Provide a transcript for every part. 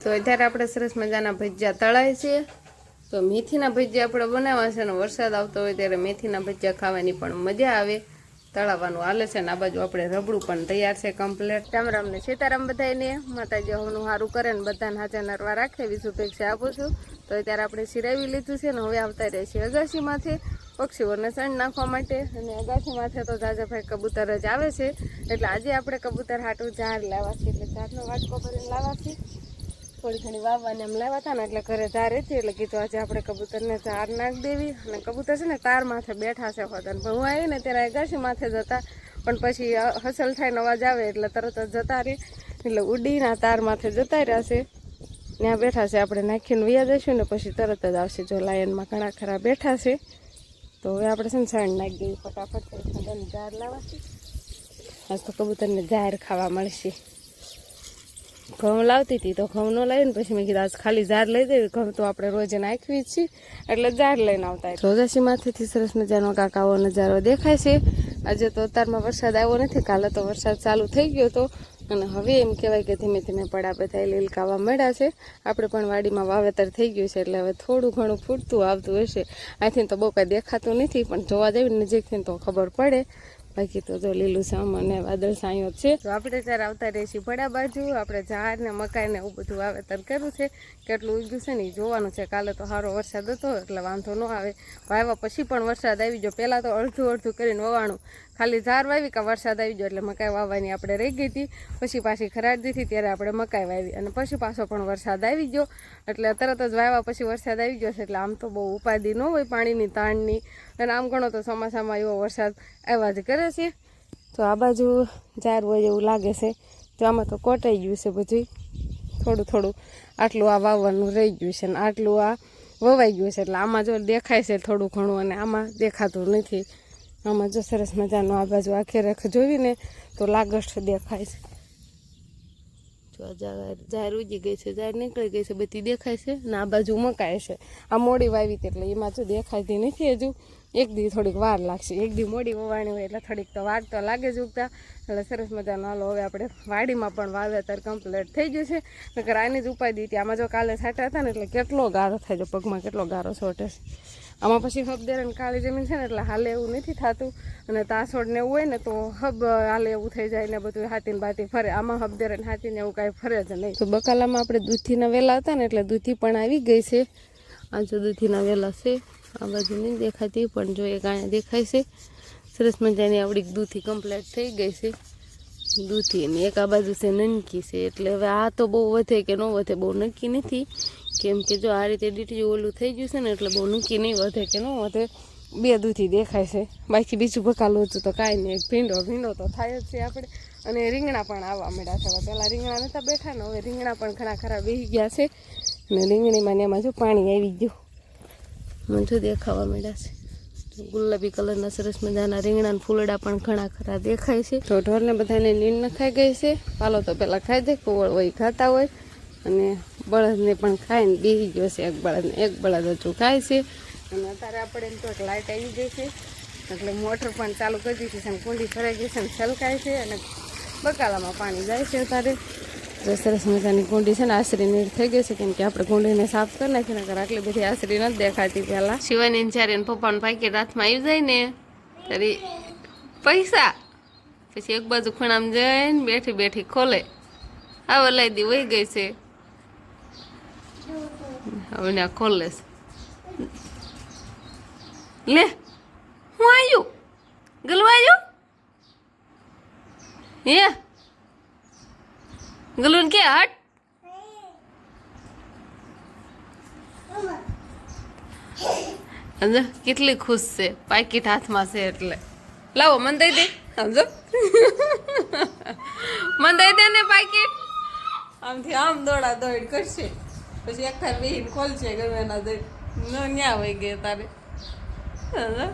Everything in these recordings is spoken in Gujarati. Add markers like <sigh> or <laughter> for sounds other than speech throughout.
તો અત્યારે આપણે સરસ મજાના ભજીયા તળાય છે. તો મેથીના ભજીયા આપણે બનાવવા છે અને વરસાદ આવતો હોય ત્યારે મેથીના ભજીયા ખાવાની પણ મજા આવે. તળાવવાનું હાલે છે ને આ બાજુ આપણે રબડું પણ તૈયાર છે કમ્પ્લેટ રામ ને સીતારામ બધાને માતાજી હોનું સારું કરે ને બધાને હાજર નરવા રાખે. શુભેચ્છા આપું છું. તો અત્યારે આપણે સિરાવી લીધું છે ને હવે આવતા રહે છે અગાશીમાંથી પક્ષીઓને સણ નાખવા માટે. અને અગાશીમાંથી તો જાજાભાઈ કબૂતર જ આવે છે. એટલે આજે આપણે કબૂતર હાટું ઝાડ લાવવા છે. એટલે ઝાડનો વાટકો ભરીને લાવવા છે. થોડી ઘણી વાવવાને એમ લાવ્યા હતા ને એટલે ઘરે ઝાર હતી એટલે કીધું આજે આપણે કબૂતરને ઝાર નાખી દેવી અને કબૂતર છે ને તાર માથે બેઠા છે હોતા. અને હું આવી ને ત્યારે અગાશી માથે જતા, પણ પછી હસલ થાય અવાજ આવે એટલે તરત જ જતા રહી. એટલે ઉડીના તાર માથે જતા રહ્યા છે. ત્યાં બેઠા છે, આપણે નાખીને વ્યા જઈશું ને પછી તરત જ આવશે જો લાયનમાં ઘણા ખરા બેઠા છે. તો હવે આપણે છે ને સણ નાખી દેવી ફટાફટ. ઝાર લાવવાથી આજ તો કબૂતરને ઝાર ખાવા મળશે. ઘઉં લાવતી હતી તો ઘઉં ન લાવીને પછી મેં કીધું, આજ ખાલી ઝાડ લઈ દેવી, ઘઉં તો આપણે રોજ નાખવી છીએ એટલે ઝાડ લઈને આવતા રોજાસી માથેથી સરસ મજાનો કાકાઓ નજારો દેખાય છે. આજે તો અત્યારમાં વરસાદ આવ્યો નથી, કાલે તો વરસાદ ચાલુ થઈ ગયો હતો. અને હવે એમ કહેવાય કે ધીમે ધીમે પડા બધા લીલકાવા મળ્યા છે. આપણે પણ વાડીમાં વાવેતર થઈ ગયું છે, એટલે હવે થોડું ઘણું ફૂટતું આવતું હશે. અહીંથી તો બહુ કાંઈ દેખાતું નથી, પણ જોવા જઈએ નજીકથી તો ખબર પડે. બાકી તો જો લીલું સામ અને વાદળ સાંયો છે. તો આપણે ત્યારે આવતા રહીએ છીએ પડા બાજુ. આપણે ઝાડ ને મકાઈ ને એવું બધું વાવેતર કર્યું છે. કેટલું ઉગ્યું છે ને જોવાનું છે. કાલે તો સારો વરસાદ હતો, એટલે વાંધો ન આવે. વાવ્યા પછી પણ વરસાદ આવી ગયો. પહેલાં તો અડધું અડધું કરીને વવાણું. ખાલી ઝાર વાવી કે વરસાદ આવી ગયો એટલે મકાઈ વાવવાની આપણે રહી ગઈ હતી. પછી પાછી ખરાડ દીધી ત્યારે આપણે મકાઈ વાવી અને પછી પાછો પણ વરસાદ આવી ગયો. એટલે તરત જ વાવ્યા પછી વરસાદ આવી ગયો છે એટલે આમ તો બહુ ઉપાધિ ન હોય પાણીની, તાણની. અને આમ ઘણો તો ચોમાસામાં એવો વરસાદ આવ્યા જ કરે છે. તો આ બાજુ ઝાર હોય એવું લાગે છે. તો આમાં તો કોટાઈ ગયું છે બધું થોડું થોડું આટલું આ વાવવાનું રહી ગયું છે અને આટલું આ વવાઈ ગયું છે. એટલે આમાં જો દેખાય છે થોડું ઘણું અને આમાં દેખાતું નથી. આમાં જો સરસ મજાનું આ બાજુ આખે રેખ જોઈને તો લાગસ્ટ દેખાય છે. જો ઝાર ઝાર ગઈ છે જાહેર નીકળી ગઈ છે, બધી દેખાય છે ને આ બાજુ મકાય છે. આ મોડી વાવી હતી એટલે એમાં જો દેખાતી નથી હજુ. એક દી થોડીક વાર લાગશે. એક દી મોડી વવાણી હોય એટલે થોડીક તો વાર તો લાગે જ ઉગતા. એટલે સરસ મજાનો હાલો હવે આપણે વાડીમાં પણ વાવેતર કમ્પ્લીટ થઈ ગયું છે. નકર આની જ ઉપાય દીધી આમાં જો કાલે છાંટા હતા ને એટલે કેટલો ગારો થાય છે. પગમાં કેટલો ગારો છોટે છે. આમાં પછી હબદેર અને કાળી જમીન છે ને એટલે હાલે એવું નથી થતું. અને તાસોડ ને એવું હોય ને તો હબ હાલે એવું થઈ જાય ને બધું હાથી ને બાતી ફરે. આમાં હબદેર અને હાથી ને એવું કાંઈ ફરે જ નહીં. તો બકાલામાં આપણે દૂધીના વેલા હતા ને એટલે દૂધી પણ આવી ગઈ છે. આ જો દૂધીના વેલા છે. આ બાજુ નહીં દેખાતી, પણ જો એક અહીંયા દેખાય છે. સરસ મજાની આવડી દૂધી કમ્પ્લીટ થઈ ગઈ છે. દૂધી અને એક આ બાજુ છે નનકી છે. એટલે હવે આ તો બહુ વધે કે ન વધે બહુ નક્કી નથી. કેમ કે જો આ રીતે ડીટી ઓલું થઈ ગયું છે ને એટલે બહુ નક્કી નહીં વધે કે ન વધે. બે દૂધી દેખાય છે. બાકી બીજું ભકાલું હતું તો કાંઈ નહીં. ભીંડો ભીંડો તો થાય જ છે આપણે. અને રીંગણા પણ આવવા મળ્યા છે. હવે પહેલાં રીંગણા નહોતા બેઠા ને હવે રીંગણા પણ ઘણા ખરા બેસી ગયા છે. અને રીંગણીમાં ને એમાં જો પાણી આવી ગયું. મને જો દેખાવા મળ્યા છે. ગુલાબી કલરના સરસ મજાના રીંગણાના ફૂલડા પણ ઘણા ખરા દેખાય છે. તો ઢોરને બધાને નીંદ ખાઈ ગઈ છે. પાલો તો પહેલાં ખાઈ દે કુવળ હોય ખાતા હોય. અને બળદને પણ ખાઈને બેસી ગયો છે એક બળદને એક બળદ હજુ ખાય છે. અને અત્યારે આપણે એમ તો એક લાઇટ આવી ગઈ છે. એટલે મોટર પણ ચાલુ કરી દીધી છે અને કુંડી ફરાઈ ગઈ છે અને છલકાય છે અને બકાલામાં પાણી જાય છે અત્યારે. તો સરસ મજાની કુંડી છે ને આશરી નીર થઈ ગઈ છે, કેમ કે આપણે કુંડીને સાફ કરી નાખી નકર આટલી બધી આશરી નથી દેખાતી પહેલાં. શિવાની જ્યારે એને પપ્પાનું પાકેટ હાથમાં આવી જાય ને, ત્યારે પૈસા. પછી એક બાજુ ખૂણામાં જઈને બેઠી બેઠી ખોલે. આ વલાયદી વહી ગઈ છે. હવે ને આ ખોલે છે. લે, હું આવ્યું ગલવાયું? હે? ગલુન કે હટ સમજો કેટલી ખુશ છે પાકીટ હાથમાં છે એટલે. લાવો મન દઈ દે સમજો મન દઈ દે ને પાકીટ આમથી આમ દોડા દોડ કરશે. પછી એક થાર બેહીને ખોલશે ગમે એના દઈ ન્યા વહી ગયા તારે. સમજો?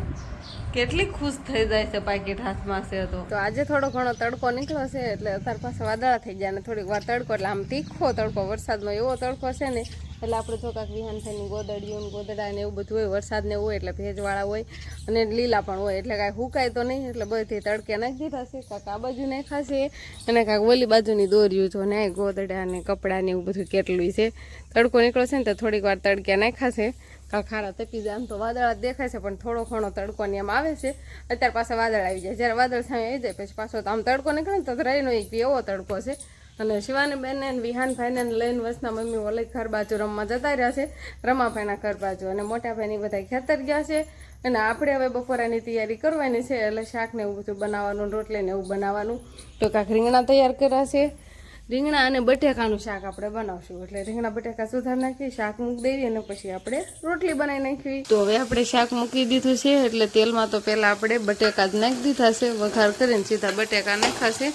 કેટલી ખુશ થઈ જાય છે પાકીટ હાથમાં છે તો. તો આજે થોડો ઘણો તડકો નીકળ્યો છે એટલે અત્યારે પાસે વાદળા થઈ ગયા અને થોડીક વાર તડકો, એટલે આમ તીખો તડકો, વરસાદમાં એવો તડકો છે ને, એટલે આપણે જો કાંક વિહાન થઈને ગોદડિયું ને ગોદડા ને એવું બધું હોય, વરસાદને હોય એટલે ભેજવાળા હોય અને લીલા પણ હોય, એટલે કાંઈ હુકાય તો નહીં, એટલે બધી તડકે નાખી દીધા છે, કાંક આ બાજુ નાખાશે અને કાંક ઓલી બાજુની દોર્યું જો ને ગોદડા ને કપડાં ને એવું બધું કેટલું છે. તડકો નીકળ્યો છે ને તો થોડીક વાર તડકે નાખાશે છે. ખારા તપી જાય આમ તો વાદળ દેખાય છે, પણ થોડો ઘણો તડકો ને એમ આવે છે. અત્યારે પાછા વાદળ આવી જાય. જ્યારે વાદળ સામે આવી જાય, પછી પાછો આમ તડકો નીકળે ને તો રહીનો એક એવો તડકો છે. અને શિવાની બેન ને વિહાનભાઈને લઈને વસના મમ્મી ઓલે ઘર બાજુ રમવા જતા રહ્યા છે, રમાભાઈના ઘર બાજુ. અને મોટાભાઈની બધા ખેતર ગયા છે. અને આપણે હવે બપોરાની તૈયારી કરવાની છે, એટલે શાક ને એવું બધું બનાવવાનું રોટલી ને એવું બનાવવાનું. તો કાંક રીંગણા તૈયાર કર્યા છે. રીંગણા અને બટેકાનું શાક આપણે બનાવશું. એટલે રીંગણા, બટેકા સુધાર નાખી, શાક મૂકી દેવી અને પછી આપણે રોટલી બનાવી નાખવી. તો હવે આપણે શાક મૂકી દીધું છે, એટલે તેલમાં તો પહેલાં આપણે બટેકા જ નાખી દીધા છે, વઘાર કરીને સીધા બટેકા નાખાશે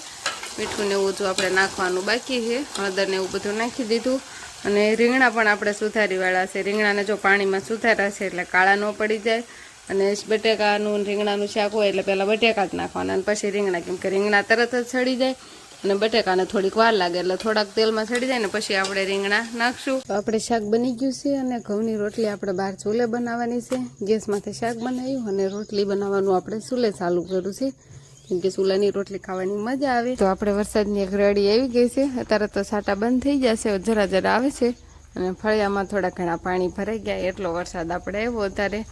મીઠું ને એવું આપણે નાખવાનું બાકી છે, હળદર ને એવું બધું નાખી દીધું. અને રીંગણા પણ આપણે સુધારીવાળા છે. રીંગણાને જો પાણીમાં સુધાર્યા છે, એટલે કાળા ન પડી જાય. અને બટેકાનું રીંગણાનું શાક હોય, એટલે પહેલાં બટેકા જ નાખવાના અને પછી રીંગણા, કેમ કે રીંગણા તરત જ સડી જાય. અને બટેકાને થોડીક વાર લાગે એટલે થોડાક તેલમાં સડી જાય ને પછી આપણે રીંગણા નાખશું. આપણે શાક બની ગયું છે અને ઘઉંની રોટલી આપણે બહાર ચૂલે બનાવવાની છે. ગેસમાંથી શાક બનાવ્યું અને રોટલી બનાવવાનું આપણે ચૂલે ચાલુ કર્યું છે. કેમ કે ચૂલાની રોટલી ખાવાની મજા આવે. તો આપણે વરસાદની એક રેડી આવી ગઈ છે. અત્યારે તો સાટા બંધ થઈ જશે જરા જરા આવે છે. અને ફળિયામાં થોડા ઘણા પાણી ભરાઈ ગયા, એટલો વરસાદ આપણે આવ્યો અત્યારે.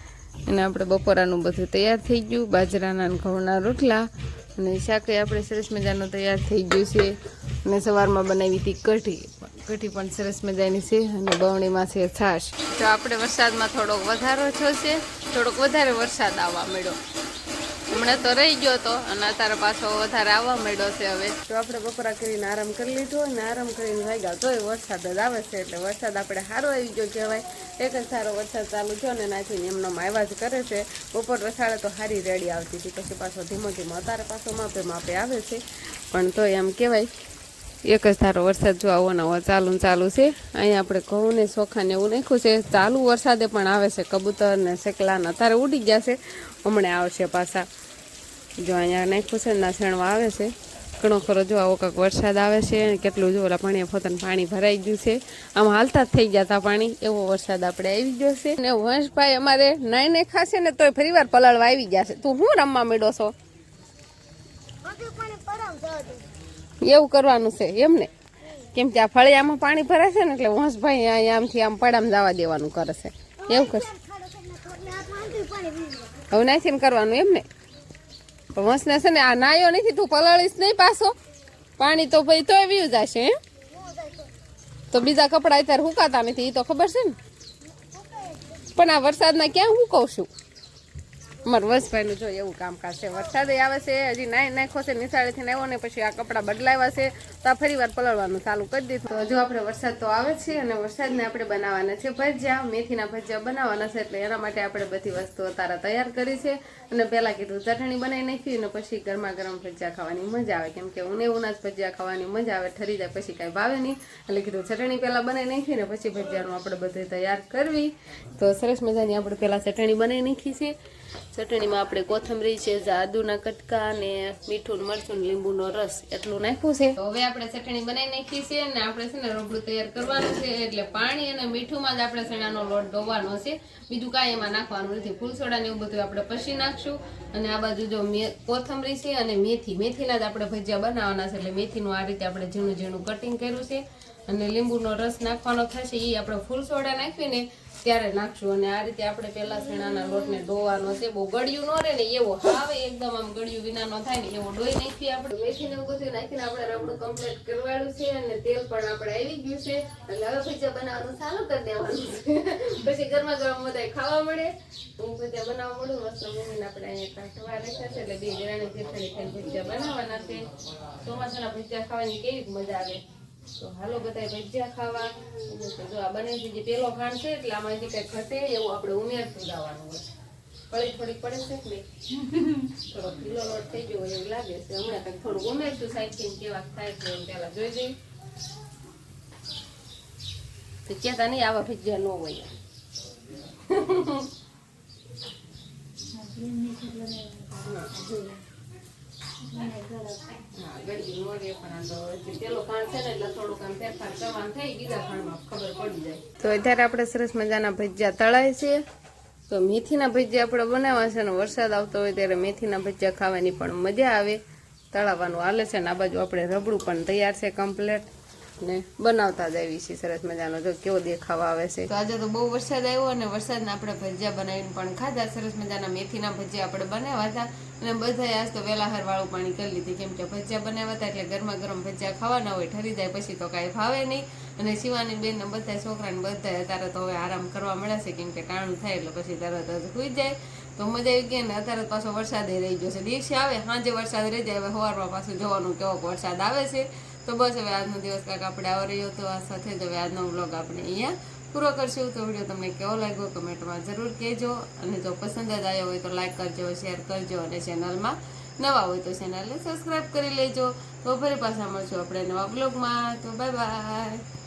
અને આપણે બપોરાનું બધું તૈયાર થઈ ગયું, બાજરાના ઘઉંના રોટલા. અને શાકે આપણે સરસ મજાનો તૈયાર થઈ ગયું છે. અને સવારમાં બનાવી હતી કઢી. કઢી પણ સરસ મજાની છે અને બવણીમાં છે છાશ. તો આપણે વરસાદમાં થોડોક વધારો થયો છે, થોડોક વધારે વરસાદ આવવા મળ્યો. હમણાં તો રહી ગયો હતો અને અત્યારે પાછો વધારે આવવા માંડ્યો છે હવે. તો આપણે બપોરા કરીને આરામ કરી લીધો અને આરામ કરીને વાગ્યા તોય વરસાદ જ આવે છે એટલે વરસાદ આપણે સારો આવી ગયો કહેવાય. એક જ સારો વરસાદ ચાલુ થયો ને નાખીને એમનો આવ્યા જ કરે છે. બપોર વસાડે તો સારી રેડી આવતી હતી, પછી પાછો ધીમો ધીમો અત્યારે પાછો માપે માપે આવે છે. પણ તોય એમ કહેવાય, એક જ ધારો વરસાદ જો આવો નવો ચાલુ ચાલુ છે. અહીંયા આપણે ઘઉં ને ચોખા એવું નાખ્યું છે. ચાલુ વરસાદે પણ આવે છે કબૂતર ને શેકલાને અત્યારે ઉડી ગયા છે. હમણાં આવશે પાછા. જો અહીંયા નાખ્યું છે ને નાસણમાં આવે છે, ઘણો ખરો જો આવો કાંક વરસાદ આવે છે કેટલું જો ઓલા પાણી ફોતન પાણી ભરાઈ ગયું છે. આમ હાલતા જ થઈ ગયા હતા પાણી, એવો વરસાદ આપણે આવી ગયો છે. ને વંશભાઈ અમારે નાઈ નાઈ ખાશે ને તોય ફરી વાર પલાળવા આવી ગયા છે. તું શું રમવા મેળો છો? એવું કરવાનું છે એમ ને? કેમ કે આ ફળિયામાં પાણી ભરાય છે ને એટલે વંશભાઈ અહીંયા આમથી આમ પડામ જવા દેવાનું કરે છે. એવું કરશે. હવે નાખીને કરવાનું એમ ને? વંશને છે ને આ નાયો નથી, તું પલાળીશ નહીં પાછો. પાણી તો ભાઈ તોય વીવ જશે એમ તો બીજા કપડા અત્યારે હુકાતા નથી એ તો ખબર છે ને? પણ આ વરસાદના ક્યાં હું કહું છું? અમારા વંશભાઈનું જો એવું કામકાજ છે. વરસાદ આવે છે, હજી નાઈ નાખ્યો છે, નિશાળેથી આવ્યો ને પછી આ કપડાં બદલાવ્યા છે, તો આ ફરી વાર પલળવાનું ચાલુ કરી દીધું. તો હજુ આપણે વરસાદ તો આવે છે અને વરસાદને આપણે બનાવવાના છે ભજીયા. મેથીના ભજીયા બનાવવાના છે એટલે એના માટે આપણે બધી વસ્તુ અત્યારે તૈયાર કરી છે. અને પહેલાં કીધું ચટણી બનાવી નાખી અને પછી ગરમા ગરમ ભજીયા ખાવાની મજા આવે. કેમ કે ઉને ઉના જ ભજીયા ખાવાની મજા આવે, ઠરી જાય, પછી કાંઈ ભાવે નહીં. એટલે કીધું ચટણી પહેલાં બનાવી નાખી ને પછી ભજીયાનું આપણે બધું તૈયાર કરવી. તો સરસ મજાની આપણે પહેલાં ચટણી બનાવી નાખી છે. ચટણીમાં આપણે કોથમરી છે આદુના કટકા અને મીઠું મરચું લીંબુનો રસ એટલું નાખ્યું છે. હવે આપણે ચટણી બનાવી નાખી છે અને આપણે છે ને રોબડું તૈયાર કરવાનું છે એટલે પાણી અને મીઠુંમાં જ આપણે ચણાનો લોટ ધોવાનો છે. બીજું કાંઈ એમાં નાખવાનું નથી. ફૂલસોડા ને એવું બધું આપણે પછી નાખશું. અને આ બાજુ જો કોથમરી છે અને મેથી. મેથીના જ આપણે ભજીયા બનાવવાના છે એટલે મેથીનું આ રીતે આપણે ઝીણું ઝીણું કટિંગ કર્યું છે. અને લીંબુનો રસ નાખવાનો થશે. એ આપણે ફૂલસોડા નાખીને ત્યારે નાખશું અને આ રીતે આપણે પહેલા શેણાના લોટને ડોવાનો છે. બહુ ગળ્યું ન રહે ને એવો આવે એકદમ આમ ગળ્યું વિનાનો થાય ને એવો ડોઈ નાખીએ આપણે. મેથીને એવું બધું નાખીને આપણે રબડું કમ્પ્લીટ કરવાનું છે અને તેલ પણ આપણે આવી ગયું છે. એટલે હવે ભજીયા બનાવવાનું ચાલુ કરી દેવાનું <laughs> પછી ગરમા ગરમ બધા ખાવા મળે. હું ભજીયા બનાવવા મળું મસ્ત મમ્મીને આપણે અહીંયા કાઢવા છે એટલે બે જણાની જેઠાણી ભીજા ભજીયા બનાવવાના છે. ચોમાસાના ભજીયા ખાવાની કેવી મજા આવે. તો હાલો બધા ભજીયા ખાવા. જો આ બને છે જે પેલો ખાંડ છે એટલે આમાંથી કંઈક ખસે એવું આપણે ઉમેરતું જવાનું હોય. પડી થોડીક પડે છે કે થોડો કિલો લોટ થઈ ગયો હોય એવું લાગે છે. હમણાં કંઈક થોડુંક ઉમેરશું સાઈડ કેવા થાય છે એમ પહેલા જોઈ જઈ તો કહેતા નહીં આવા ભજીયા ન હોય. હા, તો અત્યારે આપણે સરસ મજાના ભજીયા તળાય છે. તો મેથીના ભજીયા આપણે બનાવવા છે ને વરસાદ આવતો હોય ત્યારે મેથીના ભજીયા ખાવાની પણ મજા આવે. તળાવવાનું હાલે છે ને આ બાજુ આપણે રબડું પણ તૈયાર છે કમ્પ્લેટ ને બનાવતા જ આવી છીએ સરસ મજાનો. જો કેવો દેખાવ આવે છે. તો આજે તો બહુ વરસાદ આવ્યો અને વરસાદના આપણે ભજીયા બનાવીને પણ ખાધા. સરસ મજાના મેથીના ભજીયા આપણે બનાવ્યા હતા. અને બધાએ આજ તો વેલા વાળું પાણી કરી લીધી. કેમ કે ભજીયા બનાવ્યા હતા એટલે ગરમા ગરમ ભજીયા ખાવાના હોય, ઠરી જાય, પછી તો કાંઈ ભાવે નહીં. અને શિવાની બેન ને બધા છોકરાને બધા અત્યારે તો હવે આરામ કરવા મળે છે. કેમ કે ટાણું થાય એટલે પછી તરત જ સુઈ જાય. તો મજા આવી ગઈ ને અત્યારે પાછો વરસાદ રહી ગયો છે. દિવસે આવે, સાંજે વરસાદ રહી જાય, હવે સવારમાં પાછું જોવાનું કેવો વરસાદ આવે છે. તો બસ હવે આજનો દિવસ કાંઈક આપણે આવો રહ્યો તો આ સાથે જ હવે આજનો વ્લોગ આપણે અહીંયા પૂરો કરશું. તો વીડિયો તમને કેવો લાગ્યો કમેન્ટમાં જરૂર કહેજો. અને જો પસંદ જ આવ્યો હોય તો લાઈક કરજો, શેર કરજો અને ચેનલમાં નવા હોય તો ચેનલને સબસ્ક્રાઈબ કરી લેજો. તો ફરી પાછા મળશું આપણે નવા બ્લોગમાં તો બાય બાય.